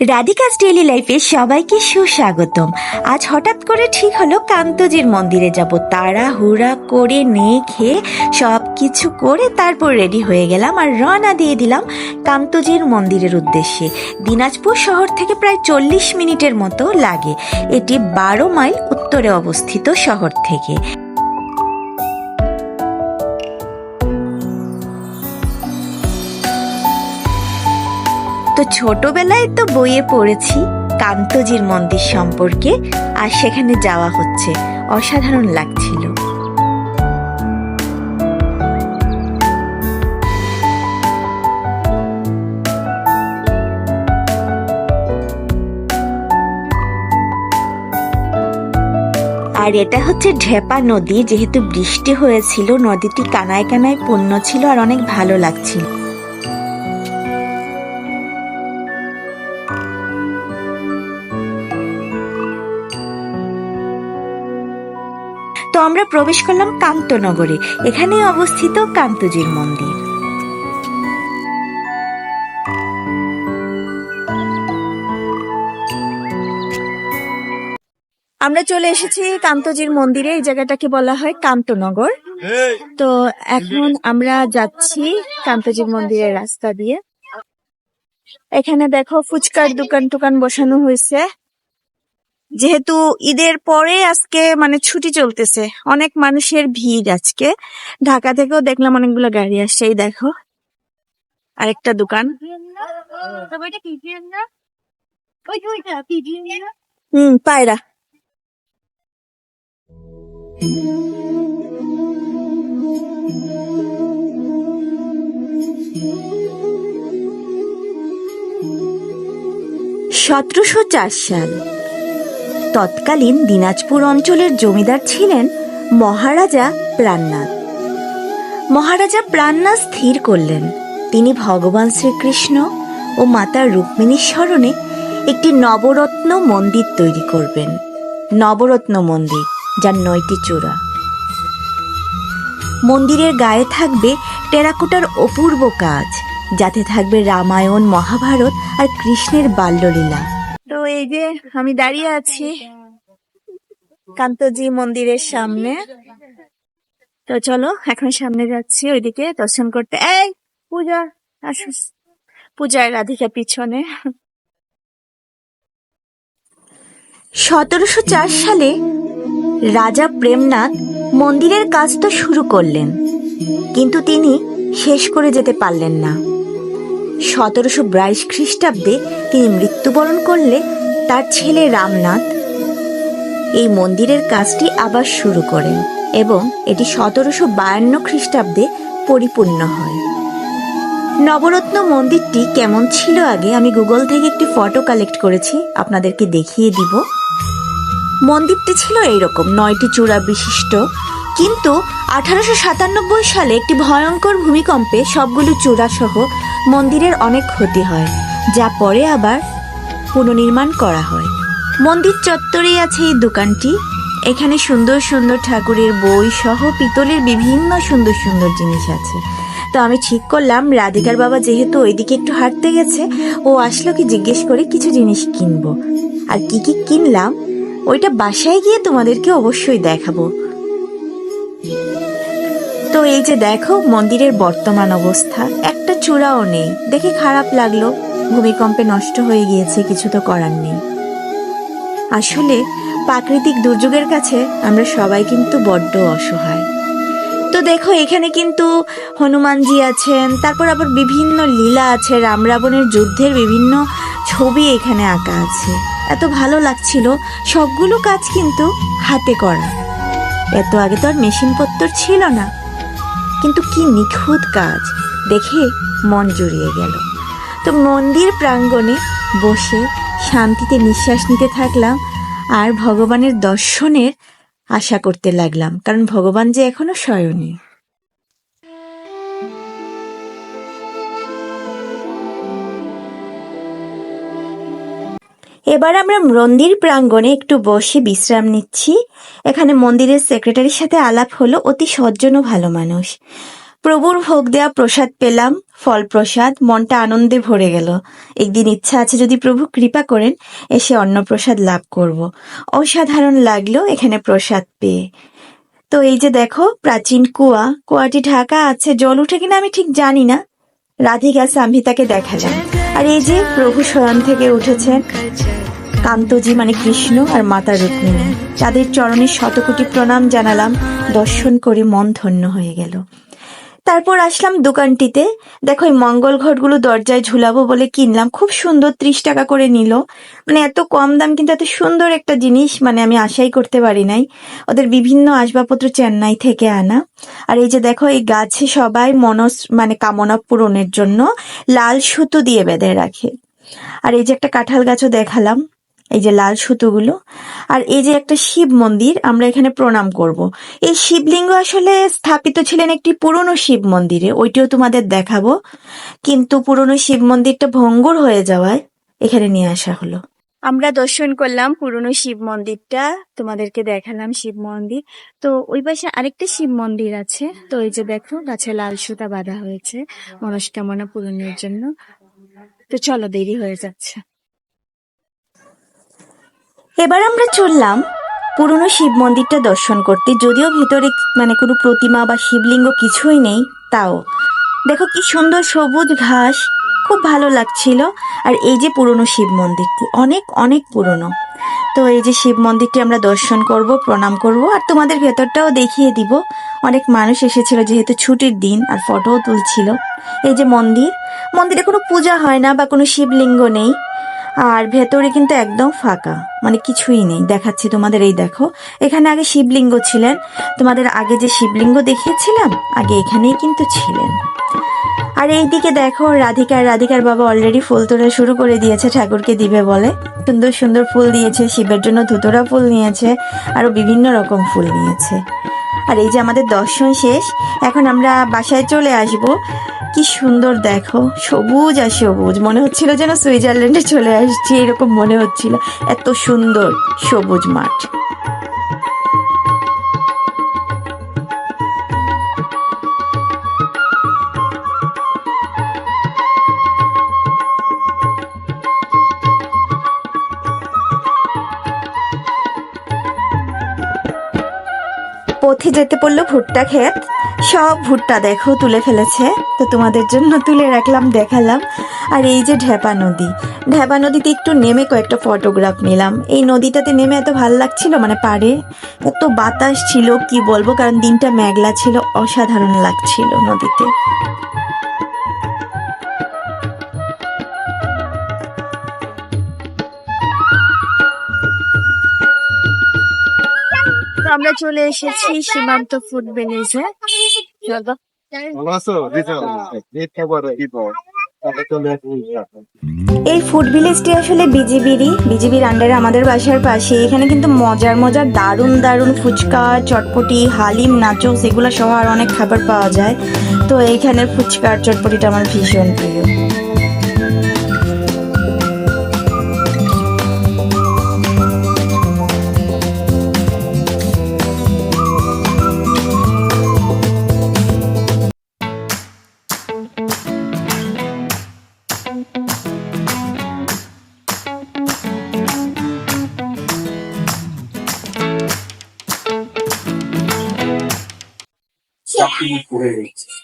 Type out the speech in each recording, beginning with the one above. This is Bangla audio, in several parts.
রাধিকাস ডেইলি লাইফে সবাইকে সুস্বাগতম। আজ হঠাৎ করে ঠিক হলো কান্তজির মন্দিরে যাব। তাড়াহুড়া করে নে খেয়ে সব কিছু করে তারপর রেডি হয়ে গেলাম আর রওনা দিয়ে দিলাম কান্তজির মন্দিরের উদ্দেশ্যে। দিনাজপুর শহর থেকে প্রায় চল্লিশ মিনিটের মতো লাগে। এটি বারো মাইল উত্তরে অবস্থিত শহর থেকে। তো ছোটবেলায় তো বইয়ে পড়েছি, কান্তজির মন্দির সম্পর্কে, আর সেখানে যাওয়া হচ্ছে। অসাধারণ লাগছিল। আর এটা হচ্ছে ঢেপা নদী, যেহেতু বৃষ্টি হয়েছিল নদীটি কানায় কানায় পূর্ণ ছিল আর অনেক ভালো লাগছিল। তো আমরা প্রবেশ করলাম কান্তনগরে এখানে অবস্থিত কান্তজির মন্দির। আমরা চলে এসেছি কান্তজির মন্দিরে এই জায়গাটাকে বলা হয় কান্তনগর। তো এখন আমরা যাচ্ছি কান্তজির মন্দিরের রাস্তা দিয়ে। এখানে দেখো ফুচকার দোকান টোকান বসানো হয়েছে। যেহেতু ঈদের পরে আজকে মানে ছুটি চলতেছে, অনেক মানুষের ভিড় আজকে। ঢাকা থেকেও দেখলাম অনেকগুলো গাড়ি আসছে, এই দেখো। আরেকটা দোকান। হুম, পায়রা। সতেরোশো চার সাল। তৎকালীন দিনাজপুর অঞ্চলের জমিদার ছিলেন মহারাজা প্রাণনাথ। মহারাজা প্রাণনাথ স্থির করলেন। তিনি ভগবান শ্রীকৃষ্ণ ও মাতা রুক্মিণীর স্মরণে একটি নবরত্ন মন্দির তৈরি করবেন। নবরত্ন মন্দির, যার নয়টি চূড়া। মন্দিরের গায়ে থাকবে টেরাকোটার অপূর্ব কাজ, যাতে থাকবে রামায়ণ, মহাভারত আর কৃষ্ণের বাল্যলীলা। এই যে আমি দাঁড়িয়ে আছি কান্তজি মন্দিরের সামনে। তো চলো, এখন সামনে যাচ্ছি ওইদিকে দর্শন করতে। এই, পূজা আসুস পূজার রাধিকা পিছনে। সতেরোশো চার সালে রাজা প্রেমনাথ মন্দিরের কাজ তো শুরু করলেন, কিন্তু তিনি শেষ করে যেতে পারলেন না। সতেরোশো বাইশ খ্রিস্টাব্দে তিনি মৃত্যুবরণ করলে তার ছেলে রামনাথ এই মন্দিরের কাজটি আবার শুরু করেন এবং এটি সতেরোশো বায়ান্ন খ্রিস্টাব্দে পরিপূর্ণ হয়। নবরত্ন মন্দিরটি কেমন ছিল আগে আমি গুগল থেকে একটি ফটো কালেক্ট করেছি, আপনাদেরকে দেখিয়ে দিব। মন্দিরটি ছিল এইরকম, নয়টি চূড়া বিশিষ্ট, কিন্তু আঠারোশো সাতানব্বই সালে একটি ভয়ঙ্কর ভূমিকম্পে সবগুলো চূড়াসহ মন্দিরের অনেক ক্ষতি হয়, যা পরে আবার পুনর্নির্মাণ করা হয়। মন্দির চত্বরেই আছে এই দোকানটি। এখানে সুন্দর সুন্দর ঠাকুরের বই সহ পিতলের বিভিন্ন সুন্দর সুন্দর জিনিস আছে। তো আমি ঠিক করলাম, রাধিকার বাবা যেহেতু ওইদিকে একটু হাঁটতে গেছে, ও আসলো কি জিজ্ঞেস করে কিছু জিনিস কিনবো। আর কি কি কিনলাম, ওইটা বাসায় গিয়ে তোমাদেরকে অবশ্যই দেখাবো। তো এই যে দেখো, মন্দিরের বর্তমান অবস্থা। একটা চূড়াও নেই। দেখে খারাপ লাগল। ভূমিকম্পে নষ্ট হয়ে গিয়েছে, কিছু তো করার নেই। আসলে প্রাকৃতিক দুর্যোগের কাছে আমরা সবাই কিন্তু বড্ড অসহায়। তো দেখো, এখানে কিন্তু হনুমানজি আছেন, তারপর আবার বিভিন্ন লীলা আছে, রাম রাবণের যুদ্ধের বিভিন্ন ছবি এখানে আঁকা আছে। এত ভালো লাগছিল, সবগুলো কাজ কিন্তু হাতে করা। এত আগে তো আর মেশিনপত্র ছিল না। কিন্তু কি নিখুঁত কাজ, দেখে মন জুড়িয়ে গেল। তো মন্দির প্রাঙ্গণে বসে শান্তিতে নিঃশ্বাস নিতে থাকলাম আর ভগবানের দর্শনের আশা করতে লাগলাম, কারণ ভগবান যে এখনও শয়নী। এবার আমরা মন্দির প্রাঙ্গণে একটু বসে বিশ্রাম নিচ্ছি। এখানে মন্দিরের সেক্রেটারির সাথে আলাপ হলো, অতি সজ্জন ও ভালো মানুষ। প্রভুর ভোগ দেওয়া প্রসাদ পেলাম। ফল প্রসাদ মনটা আনন্দে ভরে গেল। একদিন ইচ্ছা আছে যদি প্রভু কৃপা করেন, এসে অন্নপ্রসাদ লাভ করব। অসাধারণ লাগল এখানে প্রসাদ পেয়ে। তো এই যে দেখো, প্রাচীন কুয়া, কুয়াটি ঢাকা আছে, জল উঠে কিনা আমি ঠিক জানি না। রাধিকা সাম্ভিতাকে দেখালাম। আর এই যে প্রভু স্বয়ং থেকে উঠেছেন, কান্তজি মানে কৃষ্ণ আর মাতা রুক্মিণী। তাদের চরণে শতকোটি প্রণাম জানালাম, দর্শন করে মন ধন্য হয়ে গেল। তারপর আসলাম দোকানটিতে। দেখো, এই মঙ্গল ঘটগুলো দরজায় ঝুলাবো বলে কিনলাম। খুব সুন্দর ত্রিশ টাকা করে নিল। মানে এত কম দাম, কিন্তু এত সুন্দর একটা জিনিস মানে আমি আশাই করতে পারি নাই। ওদের বিভিন্ন আসবাবপত্র চেন্নাই থেকে আনা। আর এই যে দেখো, এই গাছে সবাই মনস মানে কামনা পূরণের জন্য লাল সুতো দিয়ে বেঁধে রাখে। আর এই যে একটা কাঁঠাল গাছও দেখালাম। এই যে লাল সুতোগুলো। আর এই যে একটা শিব মন্দির, আমরা এখানে প্রণাম করব। এই শিবলিঙ্গ আসলে স্থাপিত ছিলেন একটি পুরনো শিব মন্দিরে, ওইটিও তোমাদের দেখাবো। কিন্তু পুরনো শিব মন্দিরটা ভঙ্গুর হয়ে যাওয়ায় এখানে নিয়ে আসা হলো। আমরা দর্শন করলাম পুরনো শিব মন্দিরটা, তোমাদেরকে দেখালাম শিব মন্দির। তো ওই পাশে আরেকটা শিব মন্দির আছে। তো এই যে দেখো, গাছে লাল সুতা বাঁধা হয়েছে, মনস্কামনা পূরণের জন্য। তো চলো দেরি হয়ে যাচ্ছে। এবার আমরা চললাম পুরনো শিব মন্দিরটা দর্শন করতে। যদিও ভিতরে মানে কোনো প্রতিমা বা শিবলিঙ্গ কিছুই নেই, তাও। দেখো কি সুন্দর সবুজ ঘাস, খুব ভালো লাগছিল। আর এই যে পুরনো শিব মন্দিরটি, অনেক অনেক পুরনো। তো এই যে শিব মন্দিরটি আমরা দর্শন করব, প্রণাম করব, আর তোমাদের ভেতরটাও দেখিয়ে দিব। অনেক মানুষ এসেছিল যেহেতু ছুটির দিন, আর ফটোও তুলছিল। এই যে মন্দির, মন্দিরে কোনো পূজা হয় না বা কোনো শিবলিঙ্গ নেই। আর ভেতরে কিন্তু একদম ফাঁকা। মানে কিছুই নেই। দেখাচ্ছি তোমাদের, এই দেখো। এখানে আগে শিবলিঙ্গ ছিলেন। তোমাদের আগে যে শিবলিঙ্গ দেখিয়েছিলাম, আগে এখানেই কিন্তু ছিলেন। আর এইদিকে দেখো রাধিকা রাধিকার বাবা অলরেডি ফুল তোলা শুরু করে দিয়েছে, ঠাকুরকে দিবে বলে। সুন্দর সুন্দর ফুল দিয়েছে, শিবের জন্য ধুতরা ফুল নিয়েছে আরও বিভিন্ন রকম ফুল নিয়েছে। আর এই যে আমাদের দর্শন শেষ, এখন আমরা বাসায় চলে আসব। কি সুন্দর দেখো, সবুজ আর সবুজ। মনে হচ্ছিল যেন সুইজারল্যান্ডে চলে আসছি, এরকম মনে হচ্ছিল। এত সুন্দর সবুজ মাঠ। পথে যেতে পড়ল ভুট্টা ক্ষেত। সব ভুট্টা দেখো, তুলে ফেলেছে। তো তোমাদের জন্য তুলে রাখলাম, দেখালাম। আর এই যে ঢেপা নদী, ঢেপা নদীতে একটু নেমে কয়েকটা ফটোগ্রাফ নিলাম। এই নদীটাতে নেমে এত ভালো লাগছিল মানে পারে এত বাতাস ছিল, কি বলব? কারণ দিনটা মেঘলা ছিল, অসাধারণ লাগছিল নদীতে। আমরা চলে এসেছি সীমান্ত ফুড আসব এই ফুড ভিলেজটি আসলে বিজিবিরই বিজিবির আন্ডারে আমাদের বাসার পাশে এখানে কিন্তু মজার মজার দারুণ দারুণ ফুচকা চটপটি হালিম নাচোস এগুলো সহ আর অনেক খাবার পাওয়া যায়। তো এইখানের ফুচকা আর চটপটিটা আমার ভীষণ প্রিয়।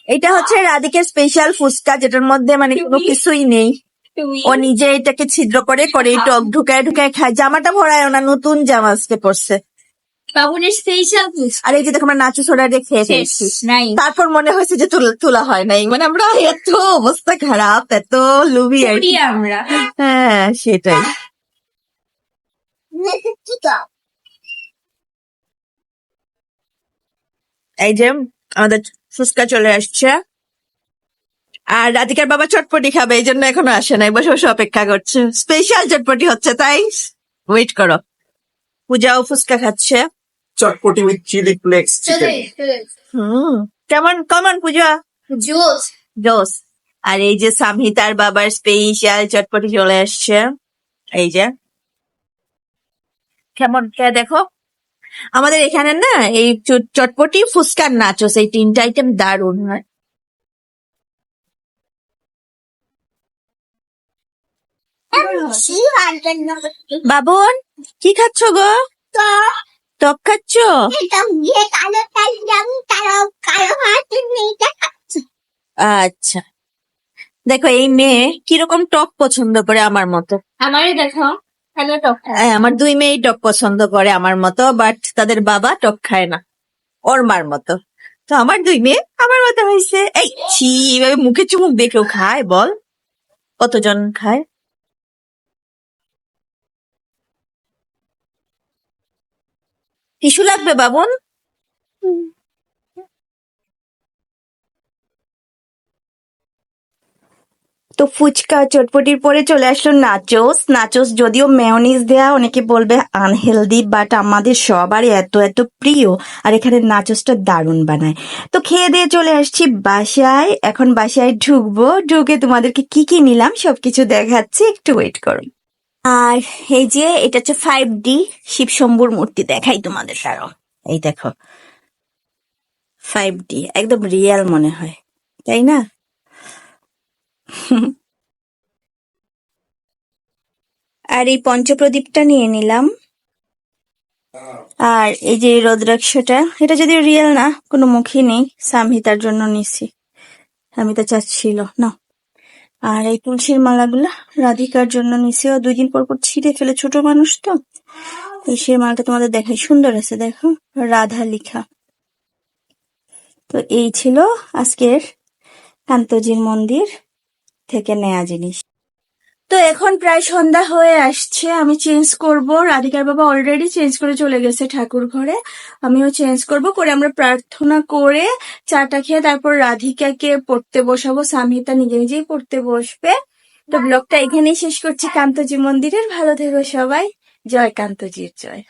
এটা হচ্ছে রাধিকের স্পেশাল ফুচকা যেটার মধ্যে মানে কোনো কিছুই নেই। ও নিজে এটাকে ছিদ্র করে করে টক ঢুকায় ঢুকায় খায়। জামাটা ভরায় না নতুন জামা আজকে পরছে। বাবুনের স্পেশাল আর এই যে দেখো আমরা নাচু সোডা দিয়ে খেয়ে ফেলছি। তারপর মনে হয়েছে যে তুল- তোলা হয় নাই। মানে আমরা এত অবস্থা খারাপ এত লুবি আর কি। আমরা। হ্যাঁ সেটাই। এই যে আমাদের ফুচকা চলে আসছে। আর রাধিকার বাবা চটপটি খাবে এই জন্য এখনও আসে নাই। বসে বসে অপেক্ষা করছে। স্পেশাল চটপটি হচ্ছে তাই? ওয়েট করো। পূজাও ফুচকা খাচ্ছে। Chotpoti with chilli flakes chicken হুম। কেমন কেমন পূজা? জোস জোস আর এই যে সামহিতার বাবার স্পেশাল চটপটি চলে আসছে। এই যে। কেমন কে দেখো? আমাদের এখানে না এই চটপটি ফুচকার নাচোস এই তিনটা আইটেম দারুণ হয়। বাবন, কি খাচ্ছ গো? টক খাচ্ছ? আচ্ছা। দেখো, এই মেয়ে কীরকম টক পছন্দ করে আমার মতো। আমারই দেখো। হ্যাঁ, আমার দুই মেয়েই টক পছন্দ করে আমার মতো বাট তাদের বাবা টক খায় না। ওর মার মতো। তো আমার দুই মেয়ে আমার মতো হয়েছে। এই ছি এভাবে মুখে চুমুক দিয়ে কেউ খায় বল। কতজন খায়? টিস্যু লাগবে বাবন? তো ফুচকা চটপটির পরে চলে আসলো নাচোস নাচোস যদিও মেয়নিজ দেয়া, অনেকে বলবে আনহেলদি বাট আমাদের সবারই এত এত প্রিয়। আর এখানে নাচোসটা দারুণ বানায়। তো খেয়ে দিয়ে চলে আসছি বাসায়। এখন বাসায় ঢুকবো। ঢুকে তোমাদেরকে কি কি নিলাম, সবকিছু দেখাচ্ছি। একটু ওয়েট করো। আর এই যে, এটা হচ্ছে ফাইভ ডি শিব শম্ভুর মূর্তি দেখাই তোমাদের আরও। এই দেখো। ফাইভ ডি একদম রিয়েল মনে হয়। তাই না? আর এই পঞ্চপ্রদীপটা নিয়ে নিলাম। আর এই যে রদ্রাক্ষটা, এটা যদি রিয়েল না, কোনো মুখই নেই সামহিতার জন্য নিছি। সামহিতা চাচ্ছিল, না। আর এই তুলসীর মালাগুলা রাধিকার জন্য নিছি। ও দুই দিন পর পর ছিঁড়ে ফেলে ছোট মানুষ তো। এই সেই মালাটা তোমাদের দেখাই। সুন্দর আছে, দেখো রাধা লিখা তো এই ছিল আজকের কান্তজির মন্দির। থেকে নেয়া জিনিস। তো এখন প্রায় সন্ধ্যা হয়ে আসছে, আমি চেঞ্জ করব। রাধিকার বাবা অলরেডি চেঞ্জ করে চলে গেছে ঠাকুর ঘরে। আমিও চেঞ্জ করব, করে আমরা প্রার্থনা করে চাটা খেয়ে তারপর রাধিকাকে পড়তে বসাবো। সামিতা নিজে নিজেই পড়তে বসবে। তো ব্লগটা এখানেই শেষ করছি। কান্তজি মন্দিরের, ভালো থেকো সবাই। জয় কান্তজির জয়।